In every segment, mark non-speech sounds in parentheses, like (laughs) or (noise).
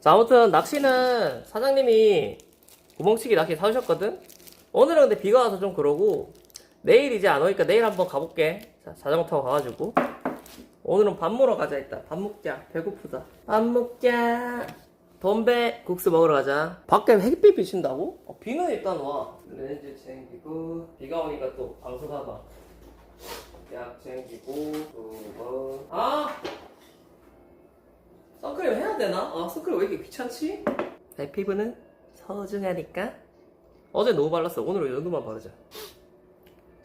자, 아무튼 낚시는 사장님이 구멍치기 낚시 사주셨거든? 오늘은 근데 비가 와서 좀 그러고, 내일 이제 안 오니까 내일 한번 가볼게. 자, 자전거 타고 가가지고. 오늘은 밥 먹으러 가자, 일단. 밥 먹자. 배고프다. 밥 먹자. 돈배 국수 먹으러 가자. 밖에 햇빛 비친다고? 어, 비는 일단 와. 렌즈 챙기고, 비가 오니까 또 방송하봐. 약 챙기고, 두 번. 아! 선크림 해야 되나? 아, 선크림 왜 이렇게 귀찮지? 내 피부는 소중하니까. 어제 너무 발랐어. 오늘은 이 정도만 바르자.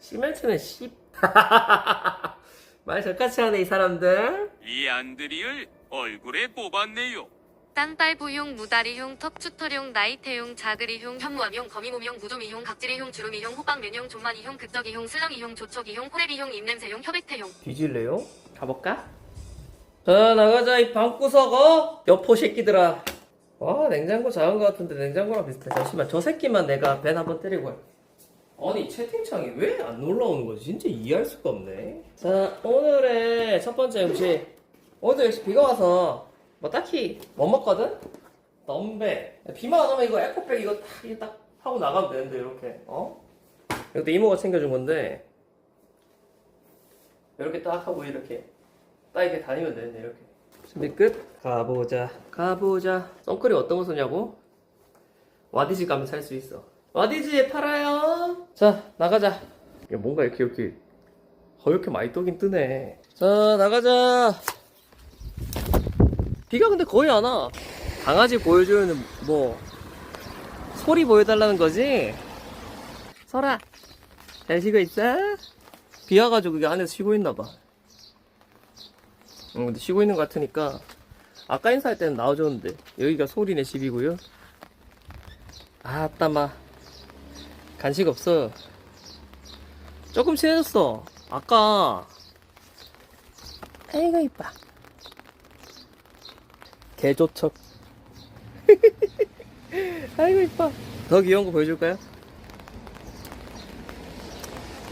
시멘트는 씨. (laughs) 말 저같이 하네, 이 사람들. 이 안드리를 얼굴에 뽑았네요. 땅딸부용, 무다리용, 턱추털용, 나이테용, 자그리용, 현무암용, 거미몸용, 구조미용, 각질이용, 주름이용, 호박면용, 존마니용, 극적이용, 슬렁이용, 조촉이용, 호레비용, 입냄새용, 협액태용. 뒤질래요? 가볼까? 자, 나가자, 이 방구석, 어? 여포 새끼들아. 와, 냉장고 작은 것 같은데 냉장고랑 비슷해. 잠시만, 저 새끼만 내가 벤 한번 때리고 할게. 아니, 채팅창이 왜 안 올라오는 거지? 진짜 이해할 수가 없네. 자, 오늘의 첫 번째 음식. 오늘도 역시 비가 와서, 뭐 딱히 못 먹거든? 덤배. 비만 안 오면 이거 에코백 이거 딱, 이거 딱 하고 나가면 되는데, 이렇게, 어? 이것도 이모가 챙겨준 건데, 이렇게 딱 하고 이렇게 딱 이렇게 다니면 되는데 이렇게. 준비 끝? 가보자. 가보자. 선크림 어떤 거 쓰냐고? 와디즈 가면 살 수 있어. 와디즈에 팔아요. 자 나가자. 야, 뭔가 이렇게 이렇게. 허옇게 많이 떠긴 뜨네. 자 나가자. 비가 근데 거의 안 와. 강아지 보여주는 뭐 소리 보여달라는 거지? 설아 잘 쉬고 있어? 비 와가지고 그게 안에서 쉬고 있나봐. 응, 근데 쉬고 있는 것 같으니까, 아까 인사할 때는 나와줬는데, 여기가 소리네 집이고요. 아따마. 간식 없어. 조금 친해졌어. 아까, 아이고, 이뻐. 개조척. (laughs) 아이고, 이뻐. 더 귀여운 거 보여줄까요?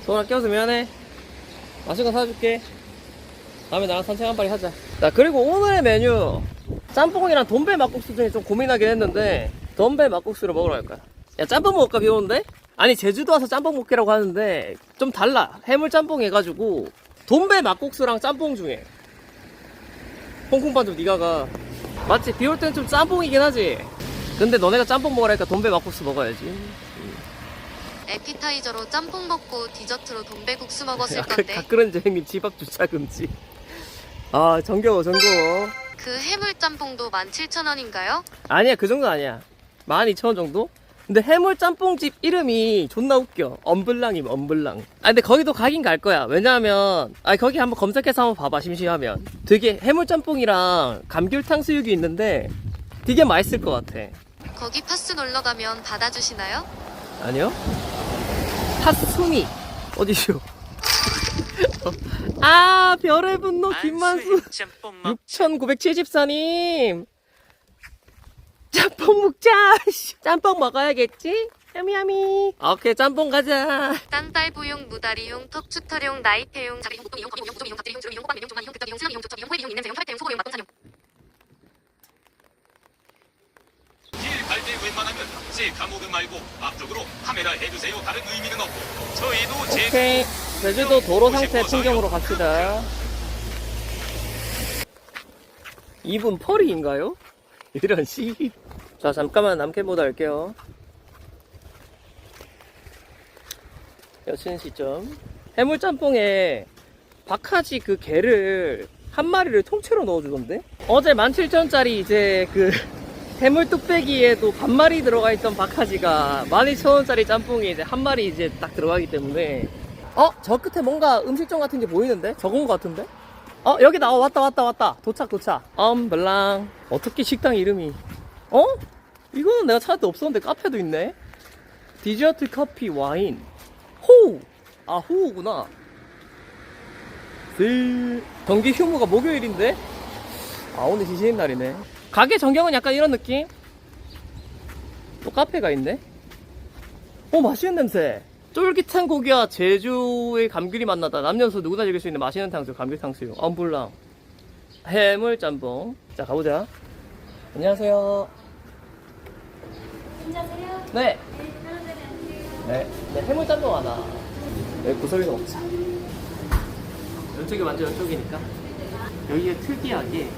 소원아 껴서 미안해. 맛있는 거 사줄게. 다음에 나랑 산책 한 발이 하자. 자, 그리고 오늘의 메뉴. 짬뽕이랑 돈배 막국수 중에 좀 고민하긴 했는데, 돈배 막국수를 먹으러 갈 거야. 야, 짬뽕 먹을까, 비 오는데? 아니, 제주도 와서 짬뽕 먹기라고 하는데, 좀 달라. 해물 짬뽕 해가지고, 돈배 막국수랑 짬뽕 중에. 홍콩반 좀 니가 가. 맞지? 비올 때는 좀 짬뽕이긴 하지? 근데 너네가 짬뽕 먹으라니까 돈배 막국수 먹어야지. 에피타이저로 짬뽕 먹고 디저트로 돈배국수 먹었을 그 건데 가끄러지 형님 집앞 주차 금지. 아 정겨워 정겨워. 그 해물짬뽕도 17,000원인가요? 아니야 그 정도 아니야. 12,000원 정도? 근데 해물 짬뽕집 이름이 존나 웃겨. 엄블랑이면 엄블랑. 아 근데 거기도 가긴 갈 거야. 왜냐하면 아 거기 한번 검색해서 한번 봐봐 심심하면. 되게 해물 짬뽕이랑 감귤탕 수육이 있는데 되게 맛있을 것 같아. 거기 파스 놀러 가면 받아주시나요? 아니요? 핫순이 어디시오? 아 별의 분노 김만수 짬뽕 먹 6974님 짬뽕 먹자 씨. 짬뽕 먹어야겠지? 야미야미 오케이 짬뽕 가자 땅딸부용, 무다리용, 턱추털용, 나이테용, 소고용, 때 웬만하면 제 감옥을 말고 앞쪽으로 카메라 해주세요. 다른 의미는 없고 저희도 제 오케이 제주도 도로 상태 풍경으로 갑시다 이분 펄이인가요? (laughs) 이런 씨. 자 잠깐만 남캠보다 할게요 여친 시점 해물짬뽕에 박하지 그 게를 한 마리를 통째로 넣어주던데? 어제 17,000원짜리 이제 그 (laughs) 해물 뚝배기에도 반마리 들어가 있던 박하지가 12,000원짜리 짬뽕이 이제 한 마리 이제 딱 들어가기 때문에 어? 저 끝에 뭔가 음식점 같은 게 보이는데? 저건 것 같은데? 어? 여기 나와 왔다 왔다 왔다 도착 도착 엄블랑 어떻게 식당 이름이 어? 이거는 내가 찾을 때 없었는데 카페도 있네 디저트 커피 와인 호우 아 호우구나 네. 정기 휴무가 목요일인데 아 오늘 지시는 날이네 가게 전경은 약간 이런 느낌 또 카페가 있네 오 맛있는 냄새 쫄깃한 고기와 제주의 감귤이 만나다 남녀노소 누구나 즐길 수 있는 맛있는 탕수육 감귤 탕수육 엄블랑 해물 짬뽕 자 가보자 안녕하세요. 안녕하세요. 네. 네. 네. 네, 해물 짬뽕 하나. 여기 구석에서 먹자. 이쪽이 완전 이쪽이니까. 여기에 특이하게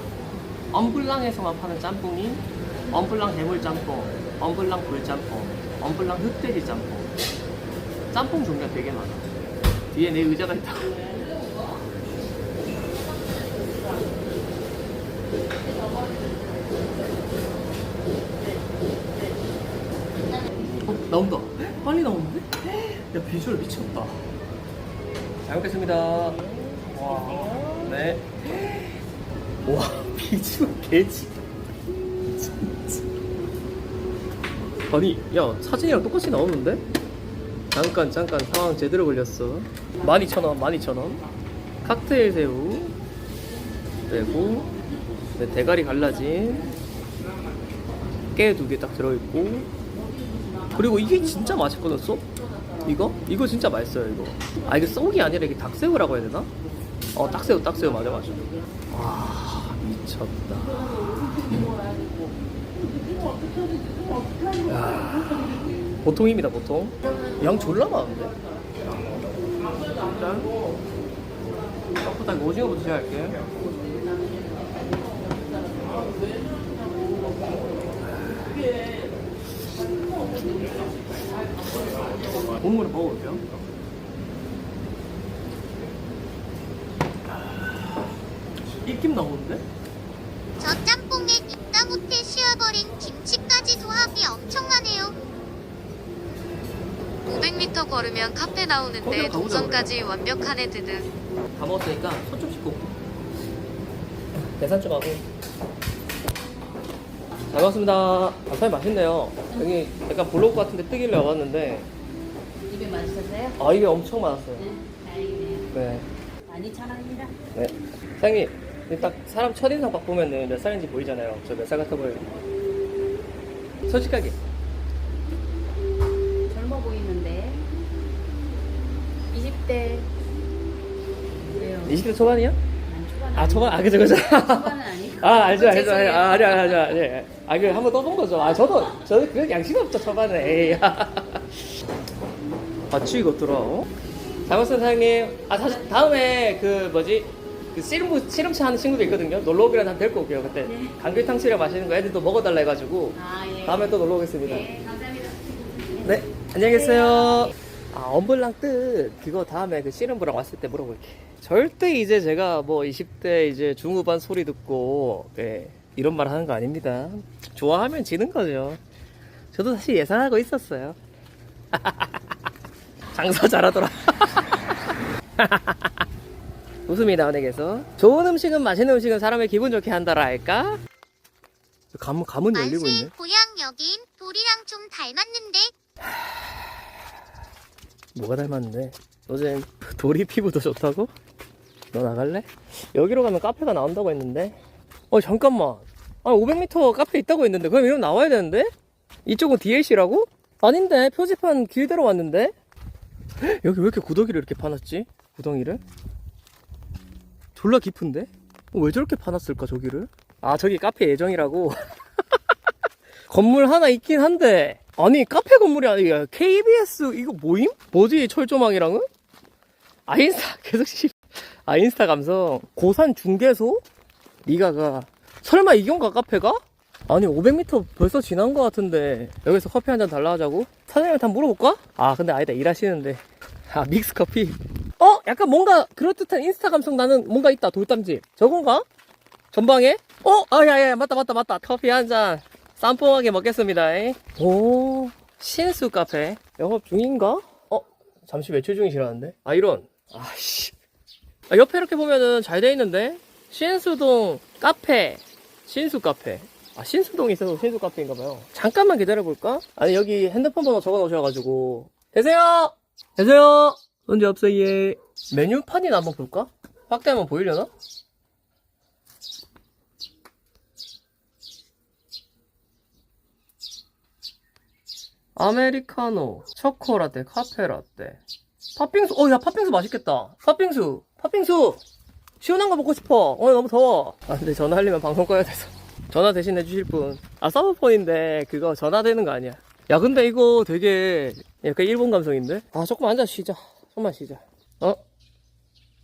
엄블랑에서만 파는 짬뽕이 엄블랑 해물 짬뽕, 엄블랑 불 짬뽕, 엄블랑 흑돼지 짬뽕. 짬뽕 종류가 되게 많아. 뒤에 내 의자가 있다. 어, 나온다. 빨리 나오는데? 야, 비주얼 미쳤다. 잘 먹겠습니다. 와. 네. 와, (laughs) 비주얼 개지. 아니, 야, 사진이랑 똑같이 나오는데? 잠깐, 잠깐, 상황 제대로 걸렸어. 12,000원, 12,000원. 칵테일 새우. 빼고, 네, 대가리 갈라진. 깨 두 개 딱 들어있고, 그리고 이게 진짜 맛있거든 쏙 이거? 이거 진짜 맛있어요 이거 아 이게 쏙이 아니라 이게 닭새우라고 해야 되나? 어 딱새우 딱새우 맞아 맞아 와 미쳤다 야, 보통입니다 보통. 양 졸라 많은데? 일단 떡보다 오징어부터 시작할게. 국물을 먹어볼게요. 입김 나오는데? 저 짬뽕에 입다 못해 쉬어버린 김치까지 조합이 엄청나네요. 500m 걸으면 카페 나오는데 동선까지 완벽하네 드득. 다 먹었으니까 손 좀 씻고. 계산 좀 하고. 잘 먹었습니다. 아, 사장님 맛있네요. 여기 약간 블로그 같은데 뜨길래 와봤는데. 입에 맛있었어요? 아 이게 엄청 많았어요. 네, 다행이네요. 네, 12,000원입니다. 네. 사장님 근데 딱 사람 첫인상 딱 보면은 몇 살인지 보이잖아요. 저 몇 살 같아 보여요? 솔직하게 20대 그래요. 20대 초반이요? 초반 아 초반 아 그죠 그죠 초반은 아니고. 아 알죠 알죠 죄송해요. 아 아니 아니 아니 아니 아그 한번 떠본 거죠 아 저도 저도 그 양심 없죠 초반에 에이 같이 이것더라 어? 잘 먹었습니다 사장님 아 사실 다음에 그 뭐지 그 씨름 씨름차 하는 친구도 있거든요 놀러 오기라도 한번 데리고 올게요 그때 네. 감귤탕수육 맛있는 거 애들도 먹어달라 해가지고 아, 예. 다음에 또 놀러 오겠습니다 네, 감사합니다. 네, 안녕히 계세요. 아, 엄블랑 뜻 그거 다음에 그 씨름부랑 왔을 때 물어볼게. 절대 이제 제가 뭐 20대 이제 중후반 소리 듣고 예, 이런 말 하는 거 아닙니다. 좋아하면 지는 거죠. 저도 사실 예상하고 있었어요. (laughs) 장사 잘하더라. (laughs) 웃음이 나오네께서 좋은 음식은 맛있는 음식은 사람의 기분 좋게 한다라 할까? 가문 가문 열리고 있네. 고향 여긴 돌이랑 좀 닮았는데 뭐가 닮았는데? 요즘 (laughs) 도리 피부도 좋다고? 너 나갈래? 여기로 가면 카페가 나온다고 했는데? 어 잠깐만 아 500m 카페 있다고 했는데 그럼 이러면 나와야 되는데? 이쪽은 DLC라고? 아닌데 표지판 길대로 왔는데? 헉, 여기 왜 이렇게 구더기를 이렇게 파놨지? 구덩이를? 졸라 깊은데? 어, 왜 저렇게 파놨을까 저기를? 아 저기 카페 예정이라고? (laughs) 건물 하나 있긴 한데 아니 카페 건물이 아니라 KBS 이거 뭐임? 뭐지 이 철조망이랑은? 아인스타 (laughs) 계속 씨 아인스타 감성 고산 중개소? 니가가 설마 이경가 카페가? 아니 500m 벌써 지난 것 같은데 여기서 커피 한 잔 달라 하자고? 사장님한테 한번 물어볼까? 아 근데 아니다 일하시는데 아 믹스 커피 어? 약간 뭔가 그럴듯한 인스타 감성 나는 뭔가 있다 돌담집 저건가? 전방에? 어? 아, 야, 야, 맞다, 맞다, 맞다. 커피 한 잔. 쌈뽕하게 먹겠습니다. 잉? 오, 신수 카페. 영업 중인가? 어? 잠시 외출 중이시라는데? 아, 이런. 아씨. 아, 옆에 이렇게 보면은 잘 돼 있는데? 신수동 카페. 신수 카페. 아, 신수동이 있어서 신수 카페인가봐요. 잠깐만 기다려볼까? 아니, 여기 핸드폰 번호 적어 놓으셔가지고. 계세요! 계세요! 언제 없어요, 예. 메뉴판이나 한번 볼까? 확대하면 보이려나? 아메리카노, 초코라떼, 카페라떼, 팥빙수. 어, 야, 팥빙수 맛있겠다. 팥빙수, 팥빙수. 시원한 거 먹고 싶어. 어, 너무 더워. 아, 근데 전화하려면 방송 꺼야 돼서. (laughs) 전화 대신 해주실 분. 아, 서브폰인데 그거 전화되는 거 아니야. 야, 근데 이거 되게 약간 일본 감성인데? 아, 조금 앉아 쉬자. 조금만 쉬자. 어?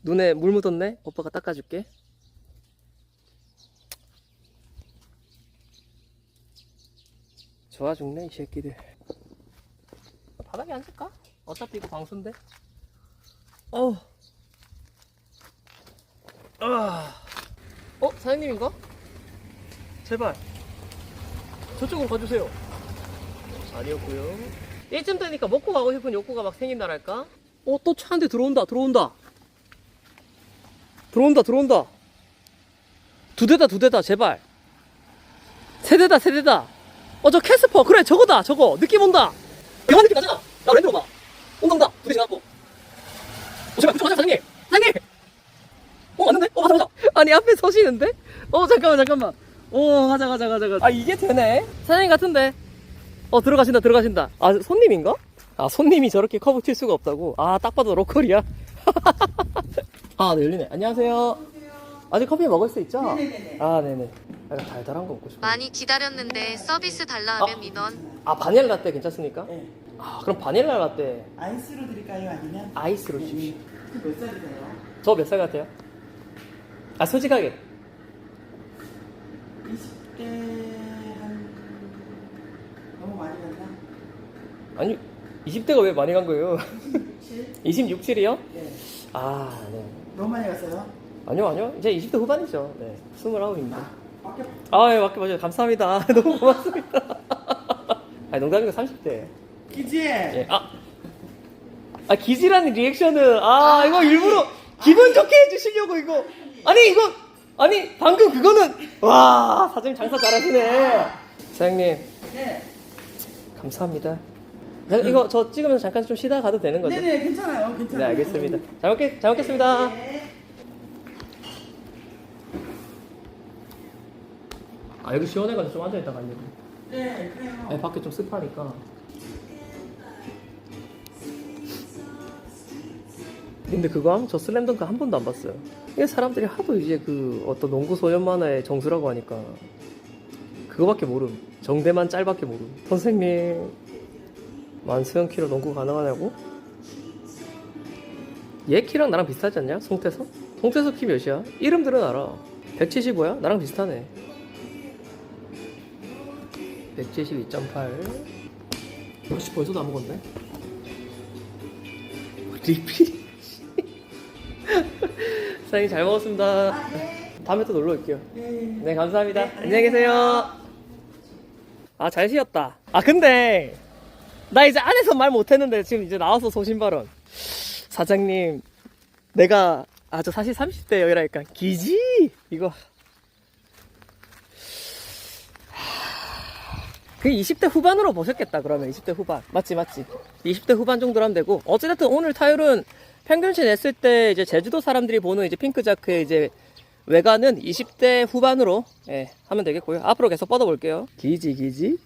눈에 물 묻었네? 오빠가 닦아줄게. 좋아 죽네, 이 새끼들. 바닥에 앉을까? 어차피 이거 방수인데? 어. 아. 어, 사장님인가? 제발. 저쪽으로 가주세요. 아니었고요. 이쯤 되니까 먹고 가고 싶은 욕구가 막 생긴다랄까? 어, 또 차 한 대 들어온다, 들어온다. 들어온다, 들어온다. 두 대다, 두 대다, 제발. 세 대다, 세 대다. 어, 저 캐스퍼. 그래, 저거다, 저거. 느낌 온다. 이런 느낌 나잖아. 나 랜드로 봐. 온다, 온다. 두대 지나고. 어, 제발, 그쪽 가자, 사장님. 사장님! 어, 맞는데? 어, 맞아, 맞아. 아니, 앞에 서시는데? 어, 잠깐만, 잠깐만. 오, 가자, 가자, 가자, 가자. 아, 이게 되네? 사장님 같은데? 어, 들어가신다, 들어가신다. 아, 손님인가? 아, 손님이 저렇게 커브 칠 수가 없다고? 아, 딱 봐도 로컬이야. (laughs) 아, 네, 열리네. 안녕하세요. 아직 커피 먹을 수 있죠? 네네네. 아, 네네. 아, 달달한 거 먹고 싶어. 많이 기다렸는데 서비스 달라 하면 어? 민원. 아, 바닐라 라떼 괜찮습니까? 네. 아, 그럼 바닐라 라떼 아이스로 드릴까요? 아니면? 아이스로 주십시오. 몇 살이세요? 저 몇 살 같아요? 아, 솔직하게. 20대 한 너무 많이 갔나? 아니, 20대가 왜 많이 간 거예요? 26, 7이요? (laughs) 네. 아, 네. 너무 많이 갔어요? 아니요, 아니요. 이제 20대 후반이죠. 네. 29입니다. 밖에 아, 예, 맞게 맞아요. 감사합니다. (laughs) 너무 고맙습니다. (laughs) 아니, 농담이고 30대. 기지? 예, 아. 아, 기지라는 리액션은, 아, 이거 일부러 기분 좋게 해주시려고, 이거. 아니, 이거, 아니, 방금 그거는, 와, 사장님 장사 잘하시네. 사장님, 네. 감사합니다. 자, 이거 저 찍으면서 잠깐 좀 쉬다 가도 되는 거죠? 네네 괜찮아요. 괜찮아요. 네, 알겠습니다. 잘, 먹겠, 잘 먹겠습니다. 네. 아, 여기 시원해가지고 좀 앉아있다가 앉아요. 네 그래요. 아니, 밖에 좀 습하니까. 근데 그거 함? 저 슬램덩크 한 번도 안 봤어요. 이게 사람들이 하도 이제 그 어떤 농구 소년 만화의 정수라고 하니까 그거밖에 모름. 정대만 짤밖에 모름. 선생님, 만수형 키로 농구 가능하냐고? 얘 키랑 나랑 비슷하지 않냐? 송태섭? 송태섭 키 몇이야? 이름들은 알아. 175야? 나랑 비슷하네. 172.8 역시 벌써 다 먹었네. 리필? (laughs) 사장님 잘 먹었습니다. 다음에 또 놀러 올게요. 네. 네 감사합니다. 안녕히 계세요. 아 잘 쉬었다. 아 근데 나 이제 안에서 말 못했는데 지금 이제 나와서 소신 발언. 사장님 내가 아저 사실 30대 여기라니까 기지? 이거 그 20대 후반으로 보셨겠다 그러면. 20대 후반. 맞지 맞지. 20대 후반 정도로 하면 되고. 어찌됐든 오늘 타율은 평균치 냈을 때 이제 제주도 사람들이 보는 이제 핑크 자크의 이제 외관은 20대 후반으로 예, 하면 되겠고요. 앞으로 계속 뻗어볼게요. 기지 기지